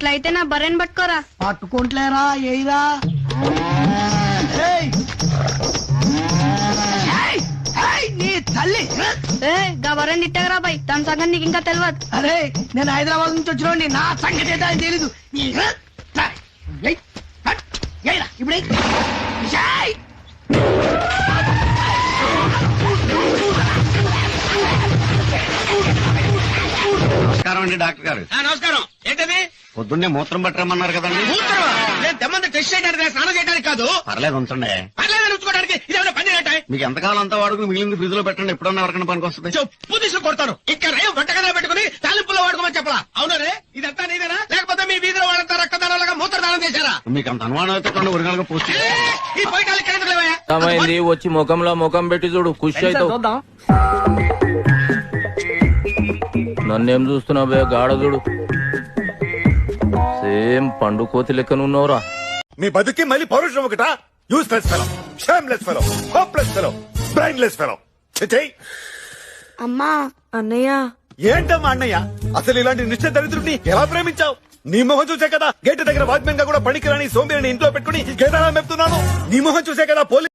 అట్లయితే నా బర్రెని పట్టుకోరా పట్టుకుంటలేరా ఏయిరా ఏయ్! ఏయ్! ఏయ్, నీ తల్లి ఏ గా బర్రెని తిట్టగరా బాయ్ దాని సంగతి నీకు ఇంకా తెలియదు అరే నేను హైదరాబాద్ నుంచి వచ్చిన నా సంగతి ఏంటో అని తెలీదు నీ ఏయ్! ఏయ్! హట్! ఏయ్రా, ఇప్పుడు ఏయ్! ఏయ్! నమస్కారం అండి డాక్టర్ గారు నమస్కారం ఏంటది పొద్దున్నే మూత్రం పట్టరమ్మన్నారు కదండి. మూత్రమా? నేను తెమ్మంది టెస్ట్ చేయడానికి స్నానం చేయడానికి కాదు. పర్లేదు ఉంచండి. పర్లేదని ఉంచుకోవడానికి ఇదేమైనా పని ఏంటా మీకు ఎంతకాలం అంతా వాడుకుని మిగిలింది ఫ్రిడ్జ్లో పెట్టండి ఎప్పుడన్నా ఎవరికైనా పనికి వస్తుంది. చెప్పు తీసుకు కొడతాను. ఇక్కడ వంటగదిలో పెట్టుకుని తాలింపులో వాడుకోమని చెప్పలా. అవునరే? ఇదంతా నీదేనా? లేకపోతే మీ వీధిలో వాళ్ళంతా రక్తదానాలుగా మూత్రదానం చేశారా? మీకు అంత అనుమానం అయితే కొన్ని ఒరిజినల్గా పోస్ట్ ఏ, ఈ పోయిటాలు ఇక్కడ ఎందుకు లేవయ్యా? అర్థమైంది వచ్చి ముఖంలో ముఖం పెట్టి చూడు ఖుషి అవుతావు నన్నేం చూస్తున్నావు బే? గాఢ చూడు. సేమ్ పండు కోతి లెక్కనున్నావురా మీ బతుకి మళ్ళీ పౌరుషం ఒకట? Useless fellow shameless fellow hopeless fellow brainless fellow అమ్మా అన్నయ్య. ఏంటమ్మా అన్నయ్య? అసలు ఇలాంటి నిశ్చయ దరిద్రుడిని ఎలా ప్రేమించావు? నీ మొహం చూసే కదా గేట్ దగ్గర వాచ్మెన్గా కూడా పనికిరాని సోంబేరిని ఇంట్లో పెట్టుకుని కేదారా మెప్తున్నాను? నీ మొహం చూసే కదా పోలీస్